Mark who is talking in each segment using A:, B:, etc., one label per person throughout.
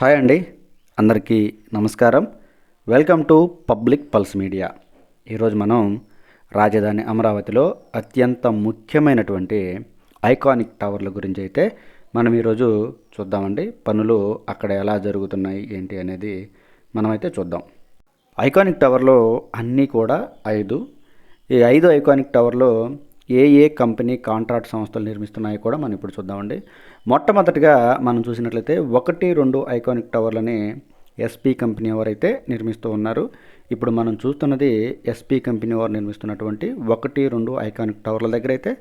A: Hi అండి. అందరికీ నమస్కారం. Welcome to public pulse media. ఈరోజు మనం రాజధాని అమరావతిలో అత్యంత ముఖ్యమైనటువంటి ఐకానిక్ టవర్ల గురించి అయితే మనం ఈరోజు చూద్దామండి. పనులు అక్కడ ఎలా జరుగుతున్నాయి ఏంటి అనేది మనమైతే చూద్దాం. ఐకానిక్ టవర్లో అన్నీ కూడా ఐదు. ఈ ఐదు ఐకానిక్ టవర్లో ఏ ఏ కంపెనీ కాంట్రాక్ట్ సంస్థలు నిర్మిస్తున్నాయో కూడా మనం ఇప్పుడు చూద్దామండి. మొట్టమొదటిగా మనం చూసినట్లయితే ఒకటి రెండు ఐకానిక్ టవర్లని ఎస్పీ కంపెనీ వారైతే నిర్మిస్తూ ఉన్నారు ఇప్పుడు మనం చూస్తున్నది ఎస్పీ కంపెనీ వారు నిర్మిస్తున్నటువంటి ఒకటి రెండు ఐకానిక్ టవర్ల దగ్గర అయితే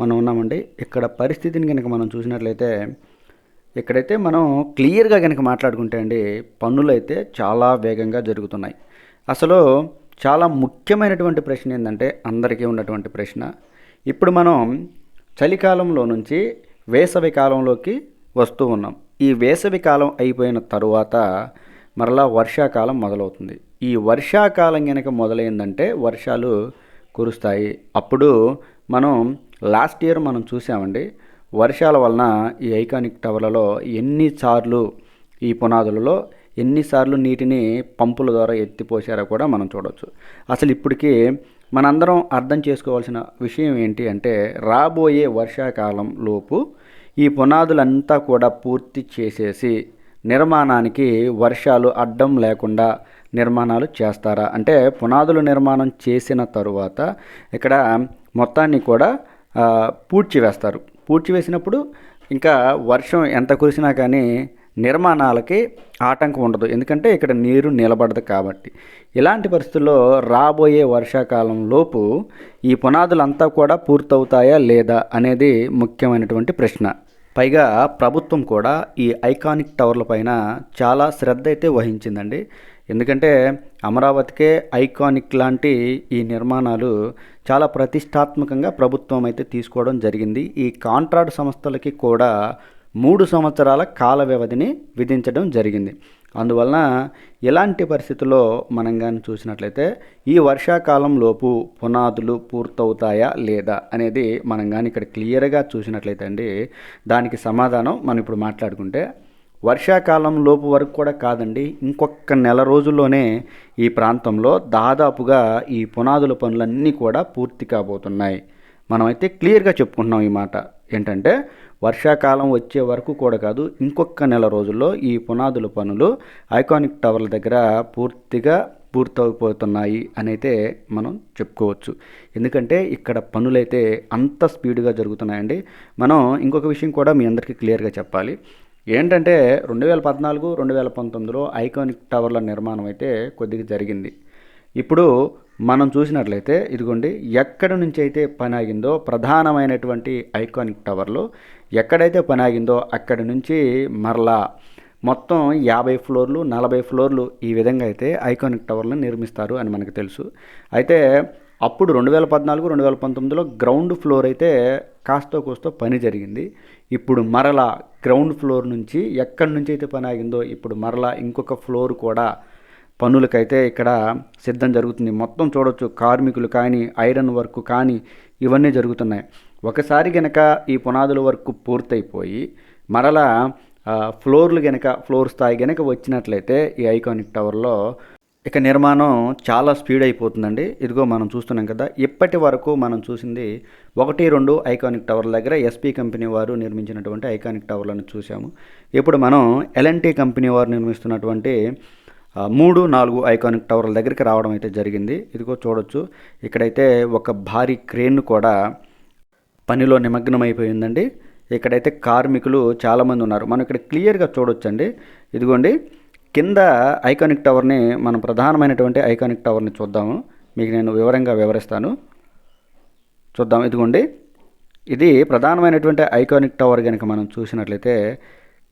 A: మనం ఉన్నామండి. ఇక్కడ పరిస్థితిని కనుక మనం చూసినట్లయితే ఇక్కడైతే మనం క్లియర్గా కనుక మాట్లాడుకుంటే అండి పనులు అయితే చాలా వేగంగా జరుగుతున్నాయి. అసలు చాలా ముఖ్యమైనటువంటి ప్రశ్న ఏంటంటే అందరికీ ఉన్నటువంటి ప్రశ్న. ఇప్పుడు మనం చలికాలంలో నుంచి వేసవి కాలంలోకి వస్తూ ఉన్నాం. ఈ వేసవి కాలం అయిపోయిన తరువాత మరలా వర్షాకాలం మొదలవుతుంది. ఈ వర్షాకాలం కనుక మొదలైందంటే వర్షాలు కురుస్తాయి. అప్పుడు మనం లాస్ట్ ఇయర్ మనం చూసామండి వర్షాల వలన ఈ ఐకానిక్ టవర్లలో ఎన్నిసార్లు ఈ పునాదులలో ఎన్నిసార్లు నీటిని పంపుల ద్వారా ఎత్తిపోసారో కూడా మనం చూడవచ్చు అసలు ఇప్పటికీ మనందరం అర్థం చేసుకోవాల్సిన విషయం ఏంటి అంటే రాబోయే వర్షాకాలం లోపు ఈ పునాదులంతా కూడా పూర్తి చేసేసి నిర్మాణానికి వర్షాలు అడ్డం లేకుండా నిర్మాణాలు చేస్తారా? అంటే పునాదులు నిర్మాణం చేసిన తరువాత ఇక్కడ మొత్తాన్ని కూడా పూడ్చివేస్తారు. పూడ్చివేసినప్పుడు ఇంకా వర్షం ఎంత కురిసినా కానీ నిర్మాణాలకి ఆటంకం ఉండదు. ఎందుకంటే ఇక్కడ నీరు నిలబడదు కాబట్టి. ఇలాంటి పరిస్థితుల్లో రాబోయే వర్షాకాలం లోపు ఈ పునాదులంతా కూడా పూర్తవుతాయా లేదా అనేది ముఖ్యమైనటువంటి ప్రశ్న. పైగా ప్రభుత్వం కూడా ఈ ఐకానిక్ టవర్ల పైన చాలా శ్రద్ధ అయితే వహించిందండి. ఎందుకంటే అమరావతికే ఐకానిక్ లాంటి ఈ నిర్మాణాలు చాలా ప్రతిష్టాత్మకంగా ప్రభుత్వం అయితే తీసుకోవడం జరిగింది. ఈ కాంట్రాక్ట్ సంస్థలకి కూడా మూడు సంవత్సరాల కాల వ్యవధిని విధించడం జరిగింది. అందువలన ఎలాంటి పరిస్థితుల్లో మనం కానీ చూసినట్లయితే ఈ వర్షాకాలం లోపు పునాదులు పూర్తవుతాయా లేదా అనేది మనం కానీ ఇక్కడ క్లియర్గా చూసినట్లయితే అండి దానికి సమాధానం మనం ఇప్పుడు మాట్లాడుకుంటే వర్షాకాలం లోపు వరకు కూడా కాదండి ఇంకొక నెల రోజుల్లోనే ఈ ప్రాంతంలో దాదాపుగా ఈ పునాదుల పనులన్నీ కూడా పూర్తి కాబోతున్నాయి. మనమైతే క్లియర్గా చెప్పుకుంటున్నాం ఈ మాట. ఏంటంటే వర్షాకాలం వచ్చే వరకు కూడా కాదు ఇంకొక నెల రోజుల్లో ఈ పునాదుల పనులు ఐకానిక్ టవర్ల దగ్గర పూర్తిగా పూర్తయిపోతున్నాయి అని అయితే మనం చెప్పుకోవచ్చు. ఎందుకంటే ఇక్కడ పనులైతే అంత స్పీడ్గా జరుగుతున్నాయండి. మనం ఇంకొక విషయం కూడా మీ అందరికీ క్లియర్గా చెప్పాలి. ఏంటంటే రెండు వేల పద్నాలుగు రెండు వేల పంతొమ్మిదిలో ఐకానిక్ టవర్ల నిర్మాణం అయితే కొద్దిగా జరిగింది. ఇప్పుడు మనం చూసినట్లయితే ఇదిగోండి ఎక్కడి నుంచి అయితే పని ఆగిందో ప్రధానమైనటువంటి ఐకానిక్ టవర్లో ఎక్కడైతే పని ఆగిందో అక్కడి నుంచి మరలా మొత్తం యాభై ఫ్లోర్లు నలభై ఫ్లోర్లు ఈ విధంగా అయితే ఐకానిక్ టవర్లను నిర్మిస్తారు అని మనకు తెలుసు. అయితే అప్పుడు రెండు వేల పద్నాలుగు రెండు వేల పంతొమ్మిదిలో గ్రౌండ్ ఫ్లోర్ అయితే కాస్తో కూస్తో పని జరిగింది. ఇప్పుడు మరలా గ్రౌండ్ ఫ్లోర్ నుంచి ఎక్కడి నుంచి అయితే పని ఆగిందో ఇప్పుడు మరలా ఇంకొక ఫ్లోర్ కూడా పనులకైతే ఇక్కడ సిద్ధం జరుగుతుంది. మొత్తం చూడొచ్చు కార్మికులు కానీ ఐరన్ వర్క్ కానీ ఇవన్నీ జరుగుతున్నాయి. ఒకసారి గనక ఈ పునాదుల వర్క్ పూర్తయిపోయి మరలా ఫ్లోర్లు గనక ఫ్లోర్ స్థాయి గనక వచ్చినట్లయితే ఈ ఐకానిక్ టవర్లో ఇక నిర్మాణం చాలా స్పీడ్ అయిపోతుందండి. ఇదిగో మనం చూస్తున్నాం కదా ఇప్పటి వరకు మనం చూసింది ఒకటి రెండు ఐకానిక్ టవర్ల దగ్గర ఎస్పీ కంపెనీ వారు నిర్మించినటువంటి ఐకానిక్ టవర్లను చూసాము ఇప్పుడు మనం ఎల్ఎన్టీ కంపెనీ వారు నిర్మిస్తున్నటువంటి మూడు నాలుగు ఐకానిక్ టవర్ల దగ్గరికి రావడం అయితే జరిగింది. ఇదిగో చూడొచ్చు. ఇక్కడైతే ఒక భారీ క్రేన్ కూడా పనిలో నిమగ్నమైపోయిందండి. ఇక్కడైతే కార్మికులు చాలామంది ఉన్నారు. మనం ఇక్కడ క్లియర్గా చూడొచ్చండి. ఇదిగోండి కింద ఐకానిక్ టవర్ని మనం ప్రధానమైనటువంటి ఐకానిక్ టవర్ని చూద్దాము. మీకు నేను వివరంగా వివరిస్తాను. చూద్దాం. ఇదిగోండి ఇది ప్రధానమైనటువంటి ఐకానిక్ టవర్ కనుక మనం చూసినట్లయితే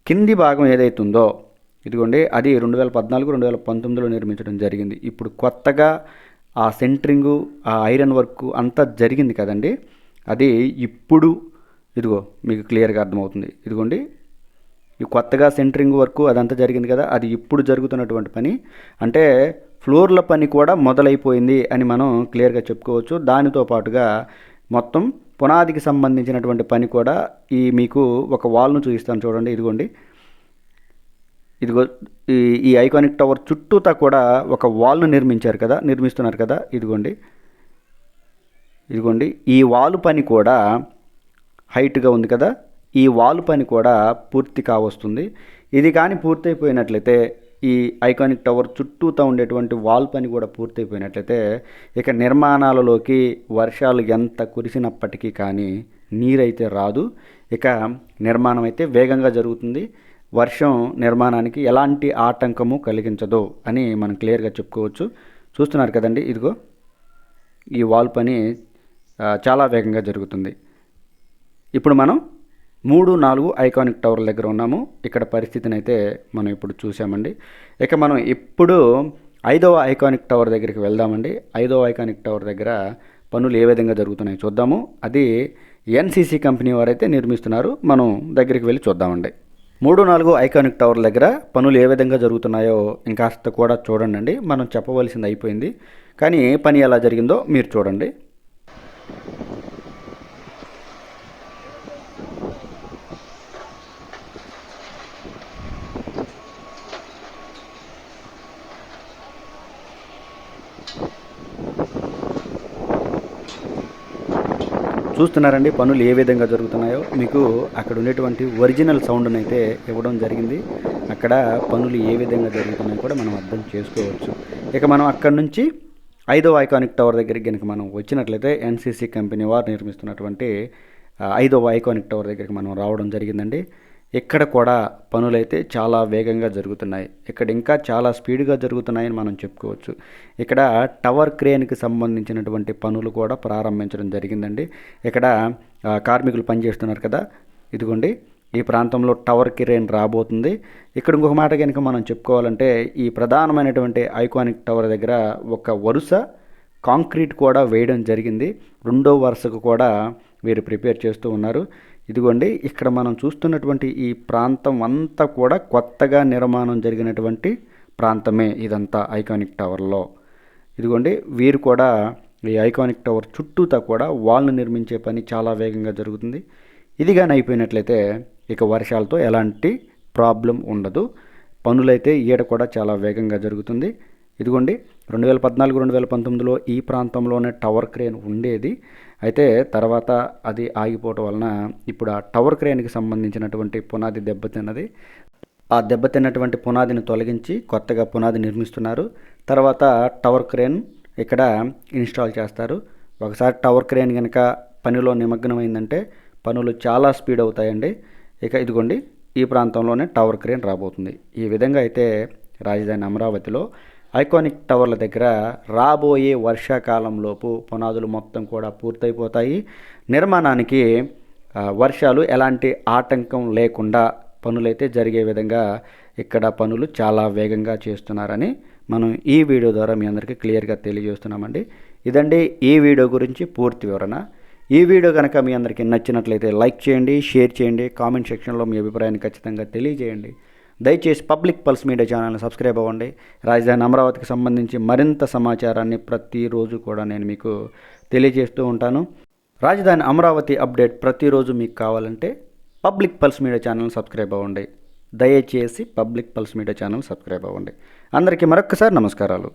A: కింది భాగం ఏదైతుందో ఇదిగోండి అది రెండు వేల పద్నాలుగు రెండు వేల పంతొమ్మిదిలో నిర్మించడం జరిగింది. ఇప్పుడు కొత్తగా ఆ సెంట్రింగు ఆ ఐరన్ వర్క్ అంతా జరిగింది కదండి. అది ఇప్పుడు ఇదిగో మీకు క్లియర్గా అర్థమవుతుంది. ఇదిగోండి ఈ కొత్తగా సెంటరింగ్ వర్క్ అదంతా జరిగింది కదా అది ఇప్పుడు జరుగుతున్నటువంటి పని. అంటే ఫ్లోర్ల పని కూడా మొదలైపోయింది అని మనం క్లియర్గా చెప్పుకోవచ్చు. దానితో పాటుగా మొత్తం పునాదికి సంబంధించినటువంటి పని కూడా ఈ మీకు ఒక వాల్ను చూపిస్తాను చూడండి. ఇదిగోండి ఇదిగో ఈ ఈ ఐకానిక్ టవర్ చుట్టూతా కూడా ఒక వాల్ను నిర్మించారు కదా నిర్మిస్తున్నారు కదా ఇదిగోండి. ఇదిగోండి ఈ వాల్ పని కూడా హైట్గా ఉంది కదా ఈ వాల్ పని కూడా పూర్తి కావస్తుంది. ఇది కానీ పూర్తయిపోయినట్లయితే ఈ ఐకానిక్ టవర్ చుట్టూతా ఉండేటువంటి వాల్ పని కూడా పూర్తయిపోయినట్లయితే ఇక నిర్మాణాలలోకి వర్షాలు ఎంత కురిసినప్పటికీ కానీ నీరైతే రాదు. ఇక నిర్మాణం అయితే వేగంగా జరుగుతుంది. వర్షం నిర్మాణానికి ఎలాంటి ఆటంకము కలిగించదు అని మనం క్లియర్గా చెప్పుకోవచ్చు. చూస్తున్నారు కదండి ఇదిగో. ఈ వాల్ పని చాలా వేగంగా జరుగుతుంది. ఇప్పుడు మనం మూడు నాలుగు ఐకానిక్ టవర్ల దగ్గర ఉన్నాము. ఇక్కడ పరిస్థితిని అయితే మనం ఇప్పుడు చూసామండి ఇక మనం ఇప్పుడు ఐదవ ఐకానిక్ టవర్ దగ్గరికి వెళ్దామండి. ఐదవ ఐకానిక్ టవర్ దగ్గర పనులు ఏ విధంగా జరుగుతున్నాయో చూద్దాము. అది ఎన్సీసీ కంపెనీ వారైతే నిర్మిస్తున్నారు. మనం దగ్గరికి వెళ్ళి చూద్దామండి. మూడు నాలుగు ఐకానిక్ టవర్ దగ్గర పనులు ఏ విధంగా జరుగుతున్నాయో ఇంకాస్త కూడా చూడండి మనం చెప్పవలసింది అయిపోయింది. కానీ పని ఎలా జరిగిందో మీరు చూడండి. చూస్తున్నారండి పనులు ఏ విధంగా జరుగుతున్నాయో. మీకు అక్కడ ఉండేటువంటి ఒరిజినల్ సౌండ్ని అయితే ఇవ్వడం జరిగింది. అక్కడ పనులు ఏ విధంగా జరుగుతున్నాయో కూడా మనం అర్థం చేసుకోవచ్చు. ఇక మనం అక్కడి నుంచి ఐదవ ఐకానిక్ టవర్ దగ్గరికి కనుక మనం వచ్చినట్లయితే ఎన్సీసీ కంపెనీ వారు నిర్మిస్తున్నటువంటి ఐదో ఐదవ ఐకానిక్ టవర్ దగ్గరికి మనం రావడం జరిగిందండి. ఇక్కడ కూడా పనులైతే చాలా వేగంగా జరుగుతున్నాయి. ఇక్కడ ఇంకా చాలా స్పీడ్గా జరుగుతున్నాయని మనం చెప్పుకోవచ్చు. ఇక్కడ టవర్ క్రేన్కి సంబంధించినటువంటి పనులు కూడా ప్రారంభించడం జరిగిందండి. ఇక్కడ కార్మికులు పనిచేస్తున్నారు కదా. ఇదిగోండి ఈ ప్రాంతంలో టవర్ క్రేన్ రాబోతుంది. ఇక్కడ ఇంకొక మాట కనుక మనం చెప్పుకోవాలంటే ఈ ప్రధానమైనటువంటి ఐకానిక్ టవర్ దగ్గర ఒక వరుస కాంక్రీట్ కూడా వేయడం జరిగింది. రెండో వరుసకు కూడా వీరు ప్రిపేర్ చేస్తూ ఉన్నారు. ఇదిగోండి ఇక్కడ మనం చూస్తున్నటువంటి ఈ ప్రాంతం అంతా కూడా కొత్తగా నిర్మాణం జరిగినటువంటి ప్రాంతమే ఇదంతా ఐకానిక్ టవర్లో. ఇదిగోండి వీరు కూడా ఈ ఐకానిక్ టవర్ చుట్టూతా కూడా వాల్ను నిర్మించే పని చాలా వేగంగా జరుగుతుంది. ఇది కానీ అయిపోయినట్లయితే ఇక వర్షాలతో ఎలాంటి ప్రాబ్లం ఉండదు. పనులైతే ఈడ కూడా చాలా వేగంగా జరుగుతుంది. ఇదిగోండి రెండు వేల పద్నాలుగు రెండు వేల పంతొమ్మిదిలో ఈ ప్రాంతంలోనే టవర్ క్రేన్ ఉండేది. అయితే తర్వాత అది ఆగిపోవటం వలన ఇప్పుడు ఆ టవర్ క్రేన్కి సంబంధించినటువంటి పునాది దెబ్బతిన్నది ఆ దెబ్బతిన్నటువంటి పునాదిని తొలగించి కొత్తగా పునాది నిర్మిస్తున్నారు. తర్వాత టవర్ క్రేన్ ఇక్కడ ఇన్స్టాల్ చేస్తారు. ఒకసారి టవర్ క్రేన్ కనుక పనిలో నిమగ్నమైందంటే పనులు చాలా స్పీడ్ అవుతాయండి. ఇక ఇదిగోండి ఈ ప్రాంతంలోనే టవర్ క్రేన్ రాబోతుంది. ఈ విధంగా అయితే రాజధాని అమరావతిలో ఐకానిక్ టవర్ల దగ్గర రాబోయే వర్షాకాలంలోపు పునాదులు మొత్తం కూడా పూర్తయిపోతాయి. నిర్మాణానికి వర్షాలు ఎలాంటి ఆటంకం లేకుండా పనులైతే జరిగే విధంగా ఇక్కడ పనులు చాలా వేగంగా చేస్తున్నారని మనం ఈ వీడియో ద్వారా మీ అందరికీ క్లియర్గా తెలియజేస్తున్నామండి. ఇదండి ఈ వీడియో గురించి పూర్తి వివరణ. ఈ వీడియో కనుక మీ అందరికీ నచ్చినట్లయితే లైక్ చేయండి షేర్ చేయండి కామెంట్ సెక్షన్లో మీ అభిప్రాయాన్ని ఖచ్చితంగా తెలియజేయండి. దయచేసి పబ్లిక్ పల్స్ మీడియా ఛానల్ని సబ్స్క్రైబ్ అవ్వండి. రాజధాని అమరావతికి సంబంధించి మరింత సమాచారాన్ని ప్రతిరోజు కూడా నేను మీకు తెలియజేస్తూ ఉంటాను. రాజధాని అమరావతి అప్డేట్ ప్రతిరోజు మీకు కావాలంటే public pulse media channel subscribe అవ్వండి. దయచేసి public pulse media channel subscribe అవ్వండి. అందరికీ మరొక్కసారి నమస్కారాలు.